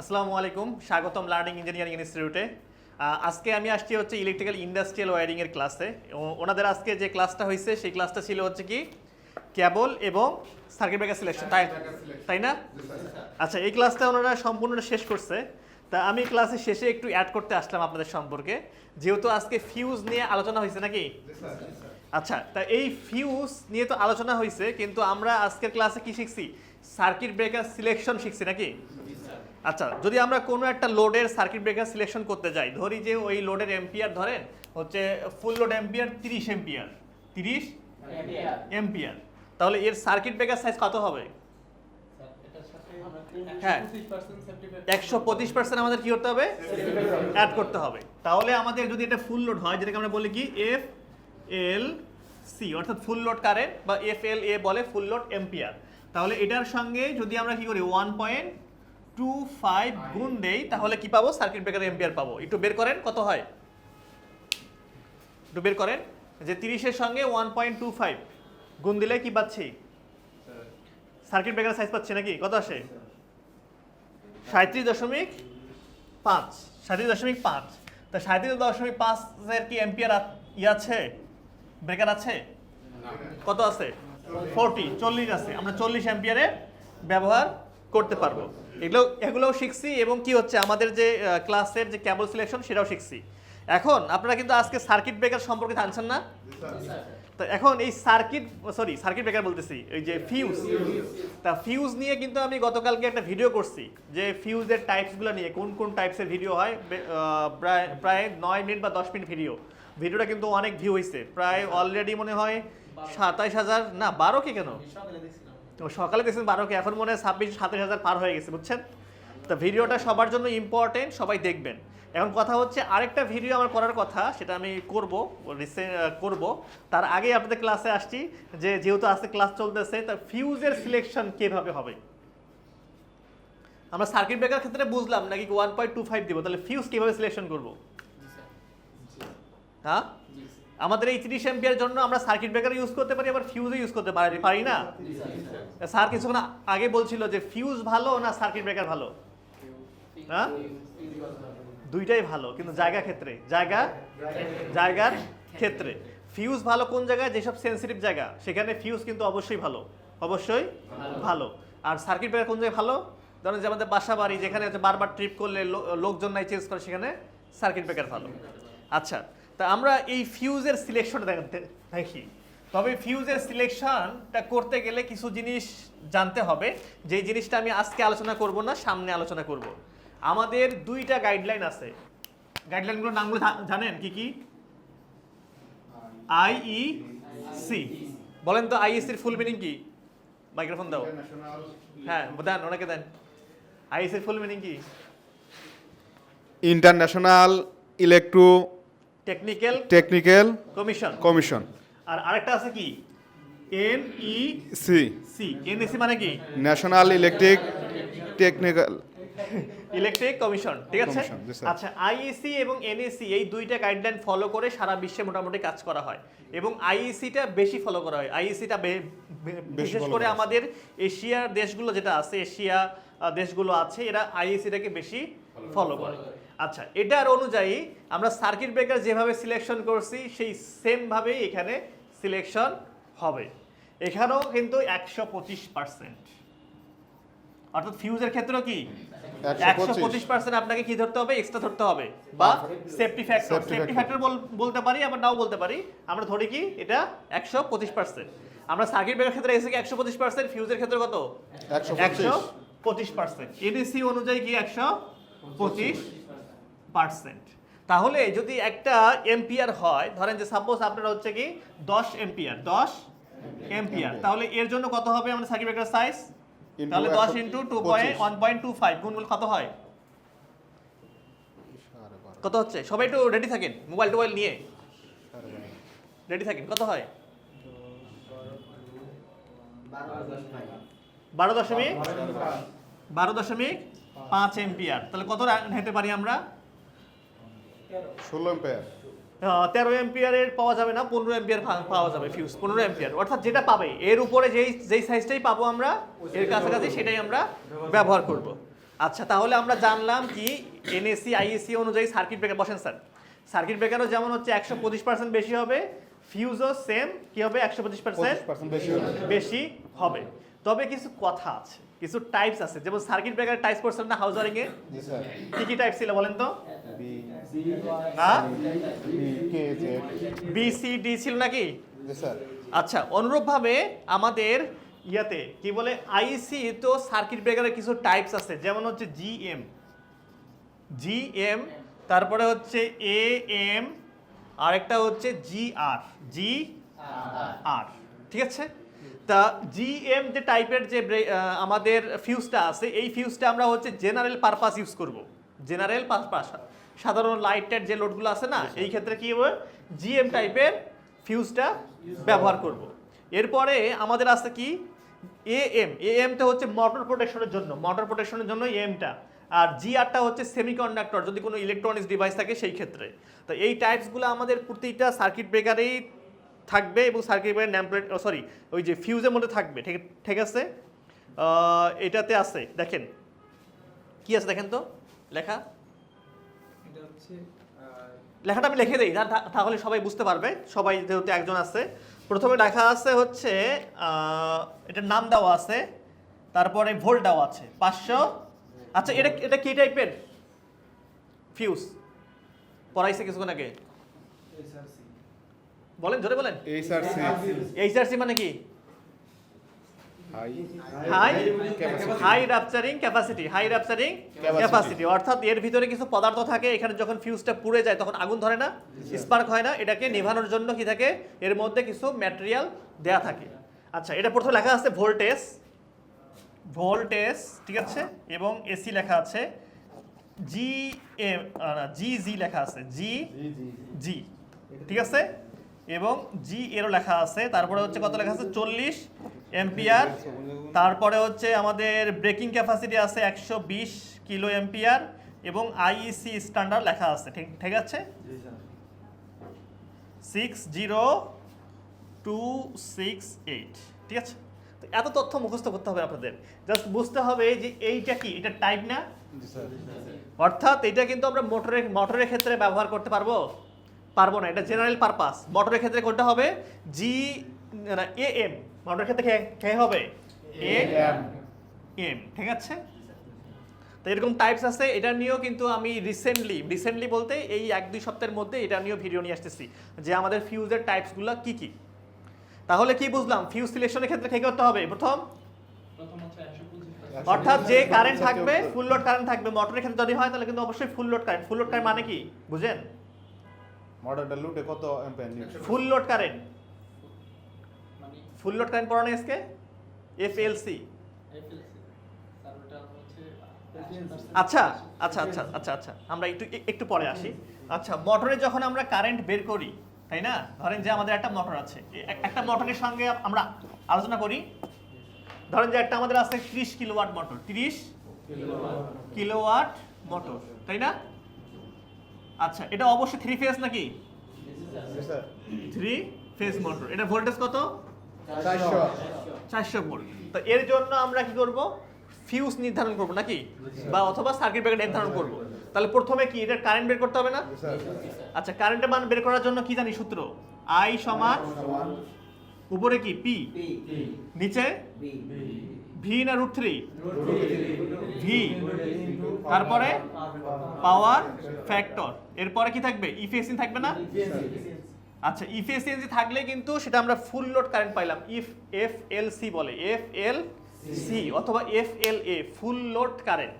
আসসালামু আলাইকুম, স্বাগতম লার্নিং ইঞ্জিনিয়ারিং ইনস্টিটিউটে আজকে আমি আসছি হচ্ছে ইলেকট্রিক্যাল ইন্ডাস্ট্রিয়াল ওয়ারিংয়ের ক্লাসে ওনাদের আজকে যে ক্লাসটা হয়েছে সেই ক্লাসটা ছিল হচ্ছে কি কেবল এবং সার্কিট ব্রেকার সিলেকশন তাই তাই না? আচ্ছা এই ক্লাসটা ওনারা সম্পূর্ণ শেষ করছে। তা আমি ক্লাসের শেষে একটু অ্যাড করতে আসলাম আপনাদের সম্পর্কে। যেহেতু আজকে ফিউজ নিয়ে আলোচনা হয়েছে নাকি? আচ্ছা তা এই ফিউজ নিয়ে তো আলোচনা হয়েছে কিন্তু আমরা আজকের ক্লাসে কি শিখছি? সার্কিট ব্রেকার সিলেকশন শিখছি নাকি? আচ্ছা যদি আমরা কোনো একটা লোডের সার্কিট ব্রেকার সিলেকশন করতে যাই, ধরি যে ওই লোডের এম্পিয়ার ধরেন, হচ্ছে ফুল লোড এম্পিয়ার তিরিশ এম্পিয়ার তিরিশ এম্পিয়ার তাহলে এর সার্কিট ব্রেকার সাইজ কত হবে? হ্যাঁ একশো পঁচিশ পার্সেন্ট আমাদের কি করতে হবে? অ্যাড করতে হবে। তাহলে আমাদের যদি এটা ফুল লোড হয়, যেটাকে আমরা বলি কি? এফ এল সি অর্থাৎ ফুল লোড কারেন্ট বা এফ এল এ বলে ফুল লোড এম্পিয়ার তাহলে এটার সঙ্গে যদি আমরা কি করি? ওয়ান পয়েন্ট টু ফাইভ গুণ দেই, তাহলে কি পাবো? সার্কিট ব্রেকার এম্পিয়ার পাবো। একটু বের করেন, কত হয়? একটু বের করেন, যে তিরিশের সঙ্গে ওয়ান পয়েন্ট টু ফাইভ গুণ দিলে কি পাচ্ছি? সার্কিট ব্রেকার সাইজ পাচ্ছি নাকি? কত আসে? সাঁত্রিশ দশমিক পাঁচ সাঁত্রিশ দশমিক পাঁচ। তা সাঁত্রিশ দশমিক পাঁচের কি এম্পিয়ার ই আছে? ব্রেকার আছে? কত আছে? ফোরটি চল্লিশ আছে। আমরা চল্লিশ এম্পিয়ারে ব্যবহার করতে পারব। এগুলো, এগুলোও শিখছি এবং কি হচ্ছে, আমাদের যে ক্লাসের যে ক্যাবল সিলেকশন সেটাও শিখছি। এখন আপনারা কিন্তু আজকে সার্কিট ব্রেকার সম্পর্কে জানছেন না? তো এখন এই সার্কিট সরি সার্কিট ব্রেকার বলতেছি, এই যে ফিউজ তা ফিউজ নিয়ে কিন্তু আমি গতকালকে একটা ভিডিও করছি, যে ফিউজের টাইপসগুলো নিয়ে, কোন কোন টাইপসের ভিডিও হয় প্রায় প্রায় নয় মিনিট বা দশ মিনিট ভিডিও ভিডিওটা কিন্তু অনেক ভিউ হয়েছে প্রায় অলরেডি মনে হয় সাতাইশ হাজার, না, বারো কি কেন? তো সকালে দেখছেন বারোকে, এখন মনে হয় ছাব্বিশ, সাতাশ হাজার পার হয়ে গেছে, বুঝছেন? তো ভিডিওটা সবার জন্য ইম্পর্টেন্ট সবাই দেখবেন। এখন কথা হচ্ছে আরেকটা ভিডিও আমার করার কথা, সেটা আমি করব করব। তার আগে আপনাদের ক্লাসে আসছি, যে যেহেতু আজকে ক্লাস চলতেছে, তা ফিউজের সিলেকশন কীভাবে হবে? আমরা সার্কিট ব্রেকার ক্ষেত্রে বুঝলাম নাকি ওয়ান পয়েন্ট টু ফাইভ দিব, তাহলে ফিউজ কীভাবে সিলেকশন করব? হ্যাঁ? আমাদের এই তিরিশ এম্পিয়ার জন্য আমরা সার্কিট ব্রেকার ইউজ করতে পারি, আবার ফিউজও ইউজ করতে পারি পারি না? স্যার কিছুক্ষণ আগে বলছিল যে ফিউজ ভালো না সার্কিট ব্রেকার ভালো? হ্যাঁ? দুইটাই ভালো, কিন্তু জায়গা ক্ষেত্রে। জায়গা? জায়গার ক্ষেত্রে। ফিউজ ভালো কোন জায়গায়? যেসব সেন্সিটিভ জায়গা। সেখানে ফিউজ কিন্তু অবশ্যই ভালো। অবশ্যই ভালো। আর সার্কিট ব্রেকার কোন জায়গায় ভালো? ধরেন যে আমাদের বাসা বাড়ি, যেখানে হচ্ছে বারবার ট্রিপ করলে লোকজন নাই চেঞ্জ করে, সেখানে সার্কিট ব্রেকার ভালো। আচ্ছা তা আমরা এই ফিউজের সিলেকশন দেখি। তবে ফিউজের সিলেকশনটা করতে গেলে কিছু জিনিস জানতে হবে। যে জিনিসটা আমি আজকে আলোচনা করব না সামনে আলোচনা করব। আমাদের দুইটা গাইডলাইন আছে। গাইডলাইনগুলোর নামগুলো জানেন? কি কি? আইই সি বলেন তো আইইসির ফুল মিনিং কি? মাইক্রোফোন দাও। হ্যাঁ দেন ওনাকে দেন। আইইসির ফুল মিনিং কি? International electro technical technical commission commission আর আরেকটা আছে কি? N E C C NAC মানে কি? National electric technical electric commission ঠিক আছে। আচ্ছা আইইসি এবং এনএসি এই দুইটা গাইডলাইন ফলো করে সারা বিশ্বে মোটামুটি কাজ করা হয়। এবং আইইসিটা বেশি ফলো করা হয়। আইইসিটা বিশেষ করে আমাদের এশিয়ার দেশগুলো যেটা আছে এশিয়া দেশগুলো আছে এরা আইইসিটাকে বেশি ফলো করে। আচ্ছা এটার অনুযায়ী আমরা সার্কিট ব্রেকার যেভাবে সিলেকশন করছি সেই সেম ভাবেই এখানে সিলেকশন হবে। এখানেও কিন্তু একশো পঁচিশ পার্সেন্ট অর্থাৎ ফিউজের ক্ষেত্রেও কি? একশো পঁচিশ পার্সেন্ট আপনাকে কি ধরতে হবে? এক্সট্রা ধরতে হবে। বা সেফটি ফ্যাক্টর সেফটি ফ্যাক্টর বলতে পারি আবার নাও বলতে পারি। আমরা ধরি কি? এটা একশো পঁচিশ পার্সেন্ট আমরা সার্কিট ব্রেকার ক্ষেত্রে এসে কি একশো পঁচিশ পার্সেন্ট ফিউজের ক্ষেত্রে কত? একশো পঁচিশ। পার্সেন্ট এডিসি অনুযায়ী কি একশো পঁচিশ পার্সেন্ট তাহলে যদি একটা এম্পিয়ার হয় ধরেন যে সাপোজ আপনার হচ্ছে কি দশ এম্পিয়ার দশ এম্পিয়ার তাহলে এর জন্য কত হবে আমাদের সার্কিট ব্রেকার সাইজ তাহলে দশ into two point one point two five গুণ করলে কত হয়? কত হচ্ছে? সবাই একটু রেডি থাকেন মোবাইল টোবাইল নিয়ে। রেডি থাকেন কত হয়? বারো দশমিক বারো দশমিক পাঁচ এম্পিয়ার। তাহলে কত নিতে পারি আমরা? ষোলো আহ, তেরো এম্পিয়ারের পাওয়া যাবে না পনেরো এম্পিয়ার পাওয়া যাবে ফিউজ পনেরো এম্পিয়ার অর্থাৎ যেটা পাবে এর উপরে যেই যেই সাইজটাই পাবো আমরা এর কাছাকাছি সেটাই আমরা ব্যবহার করব। আচ্ছা তাহলে আমরা জানলাম কি এনএসি আইএসি অনুযায়ী সার্কিট ব্রেকার বসেন স্যার। সার্কিট ব্রেকারও যেমন হচ্ছে একশো পঁচিশ পার্সেন্ট বেশি হবে ফিউজও সেম কি হবে একশো পঁচিশ পার্সেন্ট 25% বেশি হবে। তবে কিছু কথা আছে কিছু টাইপস আছে যেমন সার্কিট ব্রেকার টাইপস করছেন না স্যার। কি কি টাইপ ছিল বলেন তো? বি না? B K Z B C D ছিল নাকি? আচ্ছা অনুরূপভাবে আমাদের ইয়াতে কি বলে আইসি তো সার্কিট ব্রেকারের কিছু টাইপস আছে যেমন হচ্ছে জিএম জিএম তারপরে হচ্ছে এ এম আরেকটা হচ্ছে জি আর জি আর ঠিক আছে? তা জিএম যে টাইপের যে আমাদের ফিউজটা আছে এই ফিউজটা আমরা হচ্ছে জেনারেল পারপাস ইউজ করব। জেনারেল সাধারণ লাইটের যে লোডগুলো আছে না এই ক্ষেত্রে কি হবে? জিএম টাইপের ফিউজটা ব্যবহার করব। এরপরে আমাদের আছে কি? এএম এএমটা হচ্ছে মোটর প্রোটেকশনের জন্য। মোটর প্রোটেকশনের জন্য এএমটা আর জি আরটা হচ্ছে সেমিকন্ডাক্টর যদি কোনো ইলেকট্রনিক্স ডিভাইস থাকে সেই ক্ষেত্রে। তো এই টাইপসগুলো আমাদের প্রতিটা সার্কিট ব্রেকারেই থাকবে এবং সার্কিট ব্রেকার ন্যামপ্লেট সরি ওই যে ফিউজের মধ্যে থাকবে। ঠিক ঠিক আছে? এটাতে আছে দেখেন। কি আছে দেখেন তো? লেখা? এটা লেখাটা আমি লিখে দিই তাহলে সবাই বুঝতে পারবে সবাই যেহেতু একজন আছে। প্রথমে লেখা আছে হচ্ছে এটার নাম দেওয়া আছে তারপরে ভোল্ট দেওয়া আছে পাঁচশো। আচ্ছা এটা এটা কি টাইপের ফিউজ পড়াইছে কিছুক্ষণ আগে। বলেন জোরে বলেন। এই স্যার সি এইচআরসি মানে কি? High high. Rupturing capacity high rupturing capacity অর্থাৎ এর ভিতরে কিছু পদার্থ থাকে এখানে যখন ফিউজটা পুড়ে যায় তখন আগুন ধরে না স্পার্ক হয় না এটাকে নেভানোর জন্য কি থাকে এর মধ্যে কিছু ম্যাটেরিয়াল দেয়া থাকে। আচ্ছা এটা প্রথমে লেখা আছে ভোল্টেজ ভোল্টেজ ঠিক আছে? এবং এসি লেখা আছে জি এম জি জি লেখা আছে জি জি ঠিক আছে? এবং জি এরও লেখা আছে তারপরে হচ্ছে কত লেখা আছে? চল্লিশ এম্পিয়ার তারপরে হচ্ছে আমাদের ব্রেকিং ক্যাপাসিটি আছে একশো বিশ কিলো এম্পিয়ার এবং আইইসি স্ট্যান্ডার্ড লেখা আছে, ঠিক ঠিক আছে? Six zero two six eight ঠিক আছে? তো এত তথ্য মুখস্থ করতে হবে আপনাদের। জাস্ট বুঝতে হবে যে এইটা কি, এটা টাইপ না? অর্থাৎ এটা কিন্তু আমরা মোটরের মোটরের ক্ষেত্রে ব্যবহার করতে পারব? পারব না, এটা জেনারেল পারপাস মোটরের ক্ষেত্রে কোনটা হবে? জি এ এম মোটরের ক্ষেত্রে কে কে হবে? এ এম এম ঠিক আছে? তো এরকম টাইপস আছে এটা নিয়েও কিন্তু আমি রিসেন্টলি রিসেন্টলি বলতে এই এক দুই সপ্তাহের মধ্যে এটা নিয়েও ভিডিও নিয়ে আসতেছি যে আমাদের ফিউজের টাইপসগুলো কি কি? তাহলে কি বুঝলাম? ফিউজ সিলেকশনের ক্ষেত্রে কি করতে হবে। প্রথম? অর্থাৎ যে কারেন্ট থাকবে ফুল লোড কারেন্ট থাকবে। মোটরের ক্ষেত্রে যদি হয় তাহলে কিন্তু অবশ্যই full load current full load current মানে কি? বুঝেন? মডেলটা লুটে কত অ্যাম্পিয়ার নিচ্ছে full load current full load current পড়ানো এসকে? এফ এল সি আচ্ছা আচ্ছা আচ্ছা আচ্ছা আচ্ছা। আমরা একটু একটু পরে আসি। আচ্ছা মোটরে যখন আমরা কারেন্ট বের করি তাই না? ধরেন যে আমাদের একটা মোটর আছে। এ- এক- একটা মোটরের সঙ্গে আমরা আলোচনা করি। ধরেন যে একটা আমাদের আছে ত্রিশ কিলোওয়াট মোটর। ত্রিশ কিলোওয়াট মোটর তাই না? আচ্ছা এটা অবশ্যই থ্রি ফেজ নাকি? থ্রি ফেজ মোটর এটা ভোল্টেজ কত? চারশো। ভোল্ট তো এর জন্য আমরা কি করব? ফিউজ নির্ধারণ করব নাকি? বা অথবা সার্কিট ব্রেকার নির্ধারণ করব। তাহলে প্রথমে কি এটা কারেন্ট বের করতে হবে না? আচ্ছা কারেন্টের মান বের করার জন্য কি জানি সূত্র? আই সমান উপরে কি? পি নিচে? ভি না রুট থ্রি ভি তারপরে পাওয়ার ফ্যাক্টর এরপরে কি থাকবে? ইফিসিয়েন্সি থাকবে না? আচ্ছা ইফ ইফিসিয়েন্সি থাকলে কিন্তু সেটা আমরা ফুল লোড কারেন্ট পাইলাম। ইফ এফ এল সি বলে এফ এল সি অথবা F L A full load current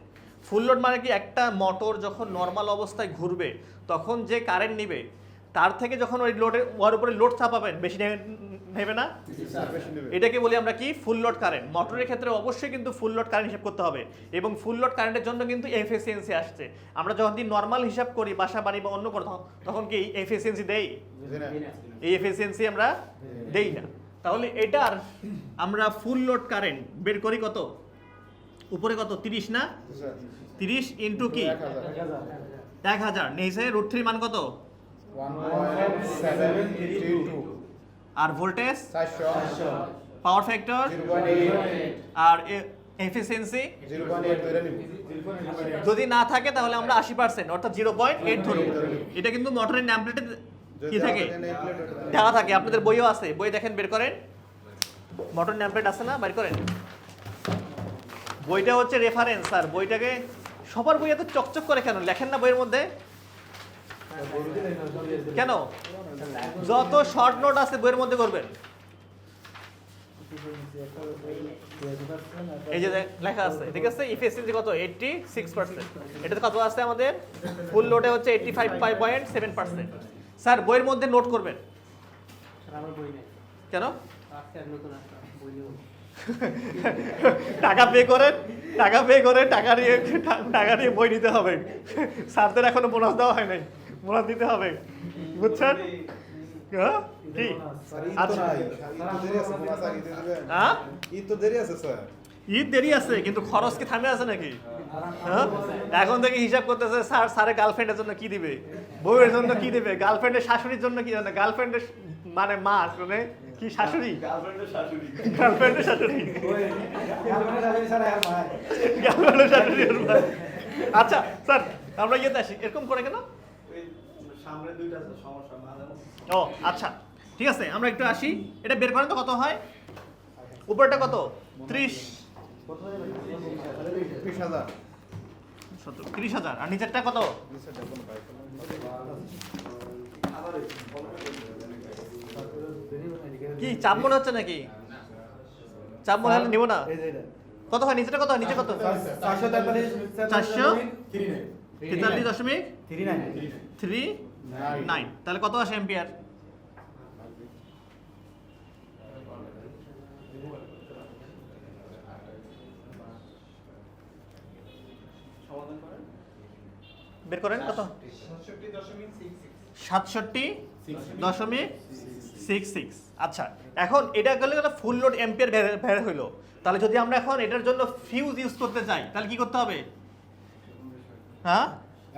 full load মানে কি একটা মোটর যখন নর্মাল অবস্থায় ঘুরবে, তখন যে কারেন্ট নিবে তার থেকে যখন ওই লোডের ওর উপরে লোড চাপাবেন বেশি নেবে না? এটাকে বলি আমরা কি? ফুল লোড কারেন্ট মোটরের ক্ষেত্রে অবশ্যই কিন্তু ফুল লোড কারেন্ট হিসাব করতে হবে। এবং ফুল লোড কারেন্টের জন্য কিন্তু এফিসিয়েন্সি আসছে। আমরা যখন দিন নর্মাল হিসাব করি বাসা বাড়ি বা অন্য কোনো তখন- কি এফিসিয়েন্সি দেই? এই এফিসিয়েন্সি আমরা দেই না। তাহলে এটার আমরা ফুল লোড কারেন্ট বের করি কত? উপরে কত? তিরিশ না? তিরিশ। ইন্টু কি? এক হাজার। এক হাজার। নিচে রুট থ্রি মান কত? আর ভোল্টেজ পাওয়ার ফ্যাক্টর আর এফিসিয়েন্সি নিব। যদি না থাকে তাহলে আমরা আশি পার্সেন্ট অর্থাৎ জিরো পয়েন্ট এইট ধরব এটা কিন্তু মোটরের নাম প্লেটে কি থাকে? দেওয়া থাকে আপনাদের বইও আছে। বই দেখেন বের করেন। মোটর নাম প্লেট আছে না? বের করেন। বইটা হচ্ছে রেফারেন্স স্যার। বইটাকে সবার বই এত চকচক করে কেন? লেখেন না বইয়ের মধ্যে? কেন? যত শর্ট নোট আছে, বইয়ের মধ্যে করবেন। এই যে লেখা আছে, ঠিক আছে? ইফিসিয়েন্সি কত? এইটটি সিক্স পার্সেন্ট এটাতে কত আছে আমাদের? ফুল লোডে হচ্ছে eighty five point seven percent sir, বইয়ের মধ্যে নোট করবেন। কেন? টাকা পে করেন, টাকা পে করে টাকা নিয়ে টাকা নিয়ে বই নিতে হবে। স্যারদের এখনও বোনাস দেওয়া হয় নাই। বোনাস দিতে হবে। বুঝছেন? হ্যাঁ? কি? ঈদ দেরি আছে দিয়ে দিবেন হ্যাঁ ঈদ তো দেরি আছে কিন্তু খরচ কি থামে আছে নাকি? হ্যাঁ? এখন থেকে হিসাব করতেছে স্যার স্যারের গার্লফ্রেন্ডের জন্য কি দিবে? বউয়ের জন্য কি দিবে? গার্লফ্রেন্ডের শাশুড়ির জন্য কি? জানে গার্লফ্রেন্ডের মানে মা মানে কি শাশুড়ি? গার্লফ্রেন্ডের শাশুড়ি। গার্লফ্রেন্ডের শাশুড়ি। আচ্ছা স্যার আমরা ইয়েতে আসি। এরকম করে কেন? সামনে দুইটা আছে সমস্যা ও আচ্ছা ঠিক আছে আমরা একটু আসি। এটা বের করেন তো কত হয়? উপরটা কত? ত্রিশ। ত্রিশ হাজার। আর নিচেরটা কত? কি চাপ মনে হচ্ছে নাকি? চাপ মনে হলে নিব না? কত হয়? নিচেটা কত হয়? নিচে কত? চারশো তেতাল্লিশ দশমিক থ্রি? নাইন তাহলে কত আসে এম্পিয়ার বের করেন কত? সাতষট্টি দশমিক সিক্স সিক্স আচ্ছা এখন এটা গেলে ফুল লোড এম্পিয়ার বের হইল। তাহলে যদি আমরা এখন এটার জন্য ফিউজ ইউজ করতে চাই তাহলে কি করতে হবে? হ্যাঁ?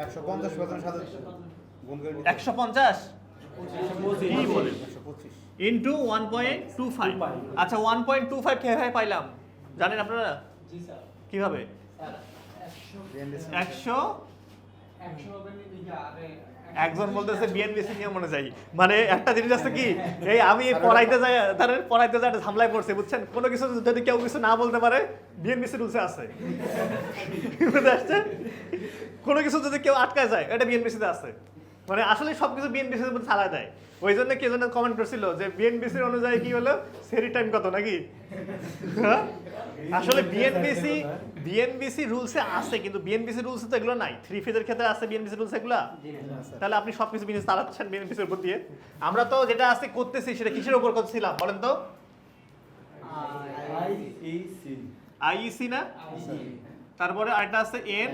একশো পঞ্চাশ পার্সেন্ট সাথে গুণ করে নিতে একশো পঞ্চাশ? কি বলেন? Into one point two five আচ্ছা ওয়ান পয়েন্ট টু ফাইভ কীভাবে পাইলাম? জানেন আপনারা? কীভাবে? একশো একজন বলতেছে বিএনবিসি নিয়ে মনে যাই মানে একটা জিনিস আছে কি? এই আমি পড়াইতে যাই ধরেন পড়াইতে যাই একটা ঝামলায় পড়ছে বুঝছেন? কোনো কিছু যদি কেউ কিছু না বলতে পারে বিএনবিসি রুলসে আছে। বুঝতে আসছে কোনো কিছু যদি কেউ আটকায় যায় এটা বিএনবিসিতে আছে। মানে আসলে সব কিছু বিএনবিসির উপর চালা দেয়। ওই জন্য কে জন্য কমেন্ট করছিল যে বিএনবিসির অনুযায়ী কি হলো? সেরি টাইম কত নাকি? হ্যাঁ? আসলে বিএনবিসি বিএনবিসি রুলসে আছে কিন্তু বিএনবিসি রুলসে তো এগুলো নাই। থ্রি ফেজের ক্ষেত্রে আছে বিএনবিসি রুলস এগুলা? তাহলে আপনি সবকিছু বিজনেস চালাচ্ছেন বিএনপিসির উপর দিয়ে। আমরা তো যেটা আছে করতেছি সেটা কিসের উপর করছিলাম বলেন তো? আইইসি না? তারপরে আরেকটা আছে এন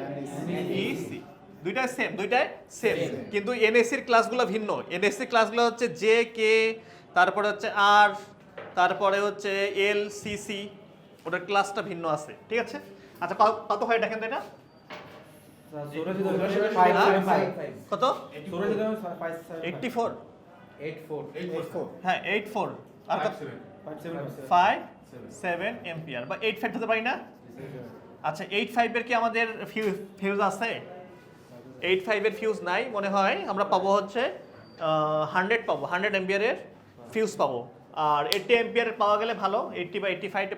ইসি দুইটাই সেম দুইটাই সেম কিন্তু এনএসসির ক্লাসগুলো ভিন্ন। এনএসসি ক্লাসগুলো হচ্ছে জে কে তারপরে হচ্ছে আর তারপরে হচ্ছে এল সি সি ওটার ক্লাসটা ভিন্ন আছে। ঠিক আছে? আচ্ছা কত- কত হয় দেখেন তো এটা? কত? এইটটি ফোর হ্যাঁ এইট ফোর আর ফাইভ সেভেন এম্পিয়ার বা এইট ফাইভ হতে পারি না? আচ্ছা এইট ফাইভের কি আমাদের ফিউজ আছে? এইট ফাইভের ফিউজ নাই, মনে হয়। আমরা পাবো হচ্ছে হান্ড্রেড পাবো হান্ড্রেড এম্পিয়ারের ফিউজ পাবো। আর এইটটি এম্পিয়ারের পাওয়া গেলে ভালো এইটটি বা এইটটি ফাইভে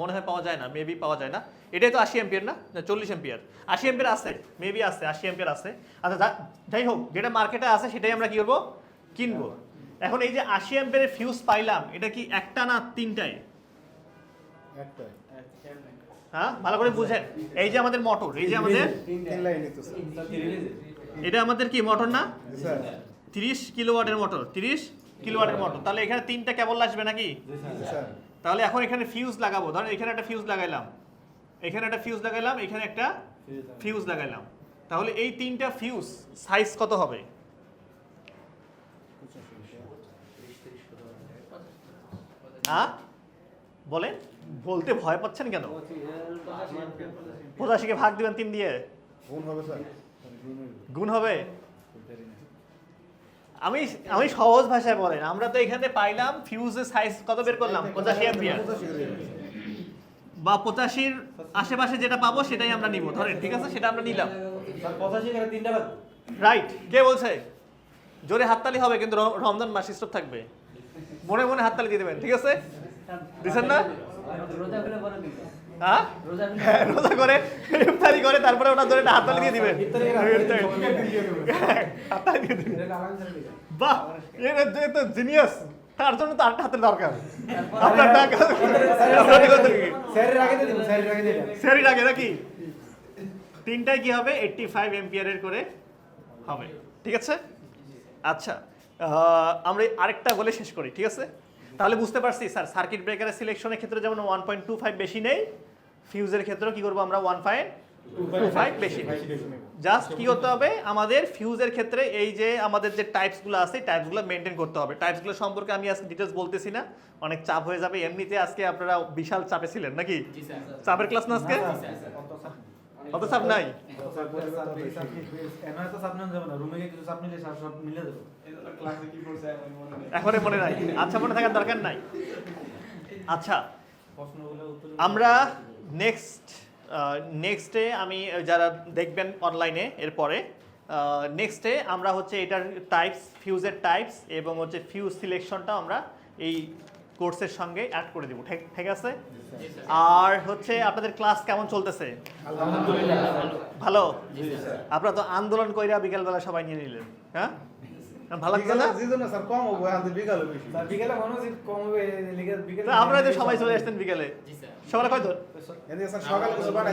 মনে হয় পাওয়া যায় না মেবি পাওয়া যায় না। এটাই তো আশি এম্পিয়ার না? চল্লিশ এম্পিয়ার আশি এম্পিয়ার আছে মেবি আছে, আশি এম্পিয়ার আছে। আচ্ছা যাই হোক, যেটা মার্কেটে আছে, সেটাই আমরা কি করব? কিনবো। এখন এই যে আশি এম্পিয়ারের ফিউজ পাইলাম, এটা কি একটা না তিনটায়? একটাই হ্যাঁ ভালো করে বুঝেন এই যে আমাদের মোটর এই যে আমাদের এটা আমাদের কি মোটর না? তিরিশ কিলোওয়াটের মোটর তিরিশ কিলোওয়াটের মোটর। তাহলে এখানে তিনটা কেবল আসবে নাকি? তাহলে এখন এখানে ফিউজ লাগাবো। ধরেন এখানে একটা ফিউজ লাগাইলাম। এখানে একটা ফিউজ লাগাইলাম এখানে একটা ফিউজ লাগাইলাম। তাহলে এই তিনটা ফিউজ সাইজ কত হবে? হ্যাঁ? বলেন। বলতে ভয় পাচ্ছেন কেন? পঁচাশিকে ভাগ দিবেন তিন দিয়ে। গুণ হবে স্যার। গুণ হবে? আমি আমি সহজ ভাষায় বলেন। আমরা তো এখানে পাইলাম ফিউজের সাইজ কত বের করলাম? পঁচাশি অ্যাম্পিয়ার। বা পঁচাশির আশেপাশে যেটা পাবো সেটাই আমরা নিব। ধরেন ঠিক আছে? সেটা আমরা নিলাম। রাইট কে বলছে? জোরে হাততালি হবে কিন্তু রমজান মাস স্টপ থাকবে। মনে মনে হাততালি দিয়ে দেবেন ঠিক আছে? দিছেন না? হ্যাঁ? রোজা হ্যাঁ, রোজা করে ইফতারি করে তারপরে ওনার ধরে হাততালি দিয়ে দিবেন হাততালি দিয়ে দিবেন বাহ এটা তো জিনিয়াস তার জন্য তো আটটা হাতের দরকার। আপনার টাকা স্যারের আগে দিবো দিবো। নাকি? তিনটায় কি হবে? এইটটি ফাইভ এম্পিয়ারের করে হবে। ঠিক আছে? আচ্ছা আমরা আরেকটা বলে শেষ করি ঠিক আছে? তাহলে বুঝতে পারছি স্যার সার্কিট ব্রেকারের সিলেকশনের ক্ষেত্রে যেমন ওয়ান পয়েন্ট টু ফাইভ বেশি নেই ফিউজের ক্ষেত্রেও কি করব আমরা ওয়ান পয়েন্ট টু ফাইভ বেশি জাস্ট কি করতে হবে আমাদের ফিউজের ক্ষেত্রে এই যে আমাদের যে টাইপসগুলো আছে টাইপসগুলো মেনটেন করতে হবে। টাইপসগুলো সম্পর্কে আমি আজকে ডিটেলস বলতেছি না অনেক চাপ হয়ে যাবে। এমনিতে আজকে আপনারা বিশাল চাপে ছিলেন নাকি? চাপের ক্লাস না আজকে? অত চাপ নাই। এমন তো চাপ নেওয়া যাবে না রুমে গিয়ে কিছু চাপ নিলে সব সব মিলে যাবে এই জন্য ক্লাসে কি করছে আমি মনে নেই। আচ্ছা মনে থাকার দরকার নাই। আচ্ছা আমরা নেক্সট নেক্সটে আমি যারা দেখবেন অনলাইনে এরপরে নেক্সটে আমরা হচ্ছে এটার টাইপস ফিউজের টাইপস এবং হচ্ছে ফিউজ সিলেকশনটা আমরা এই কোর্সের সঙ্গে অ্যাড করে দেবো। ঠিক আছে? আর হচ্ছে আপনাদের ক্লাস কেমন চলতেছে? ভালো? আপনারা তো আন্দোলন কইরা বিকেলবেলা সবাই নিয়ে নিলেন হ্যাঁ? ভালো লাগছে না? জি জন্য স্যার কম হব এখন বিকালে বেশি। স্যার বিকেলে মনে হচ্ছে কম হবে লিখে বিকেলে তো সবাই চলে আসতেন বিকেলে? সবাই কয়তো সকালে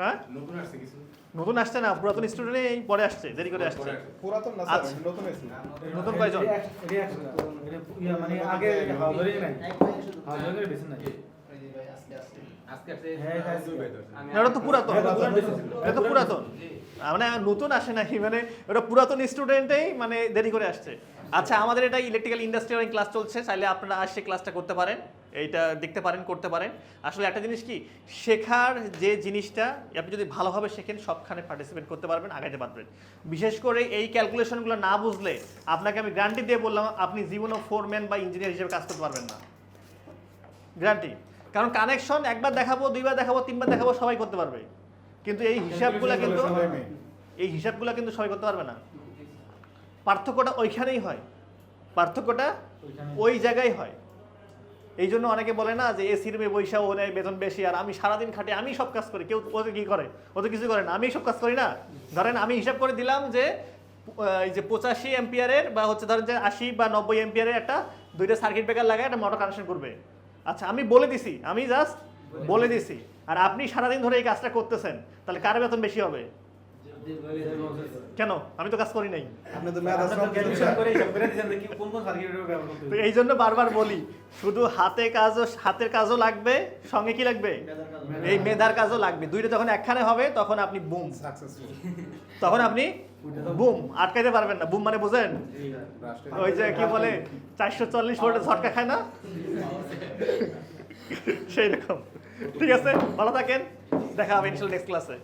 হ্যাঁ? নতুন আসছে কিছু? নতুন আসছে না পুরাতন স্টুডেন্ট এই পরে আসছে দেরি করে আসছে। পুরাতন না আচ্ছা। নতুন নতুন। কয়জন? মানে আগে হাওয়া ধরে নাই হাওয়া ধরে বেশি নাই হ্যাঁ হ্যাঁ না, ওটা তো পুরাতন। হ্যাঁ, এটা তো পুরাতন। মানে নতুন আসে না মানে ওটা পুরাতন স্টুডেন্টেই মানে দেরি করে আসছে। আচ্ছা আমাদের এটা ইলেকট্রিক্যাল ইন্ডাস্ট্রিয়াল ক্লাস চলছে চাইলে আপনারা আসে ক্লাসটা করতে পারেন। এইটা দেখতে পারেন করতে পারেন। আসলে একটা জিনিস কি শেখার যে জিনিসটা আপনি যদি ভালোভাবে শেখেন সবখানে পার্টিসিপেট করতে পারবেন আগাইতে পারবেন। বিশেষ করে এই ক্যালকুলেশনগুলো না বুঝলে আপনাকে আমি গ্যারান্টি দিয়ে বললাম আপনি জীবনে ফোরম্যান বা ইঞ্জিনিয়ার হিসেবে কাজ করতে পারবেন না। গ্যারান্টি কারণ কানেকশন একবার দেখাবো দুইবার দেখাবো তিনবার দেখাবো সবাই করতে পারবে। কিন্তু এই হিসাবগুলো কিন্তু এই হিসাবগুলো কিন্তু সবাই করতে পারবে না। পার্থক্যটা ওইখানেই হয়। পার্থক্যটা ওই জায়গায় হয়। এই জন্য অনেকে বলে না যে এসি রুমে বৈশা ও নেয় বেতন বেশি আর আমি সারাদিন খাটে আমি সব কাজ করি। কেউ ওদের কি করে? ও তো কিছু করে না। আমি সব কাজ করি না। ধরেন আমি হিসাব করে দিলাম যে এই যে পঁচাশি এম্পিয়ারের বা হচ্ছে ধরেন যে আশি বা নব্বই এম্পিয়ারের একটা দুইটা সার্কিট ব্রেকার লাগায় একটা মোটর কানেকশন করবে। আচ্ছা আমি বলে দিছি, আমি জাস্ট বলে দিছি। আর আপনি সারাদিন ধরে এই কাজটা করতেছেন, তাহলে কার বেতন বেশি হবে? কেন? আমি তো কাজ করি নাই। আপনি তো মেধা আপনারা করে হিসাব করে দিয়েছেন কি কোন কোন সার্কিটের ব্যবহার করতে তো এই জন্য বারবার বলি শুধু হাতে কাজও হাতের কাজও লাগবে সঙ্গে কি লাগবে? এই মেধার কাজও লাগবে। দুইটা যখন একখানে হবে তখন আপনি বুম। সাকসেসফুল তখন আপনি বুম। আটকাইতে পারবেন না। বুম মানে বুঝেন? ওই যে কি বলে চারশো চল্লিশ ভোল্টে ঝটকা খায় না? সেই রকম ঠিক আছে? ভালো থাকেন। দেখা হবে ইনশাল নেক্সট ক্লাসে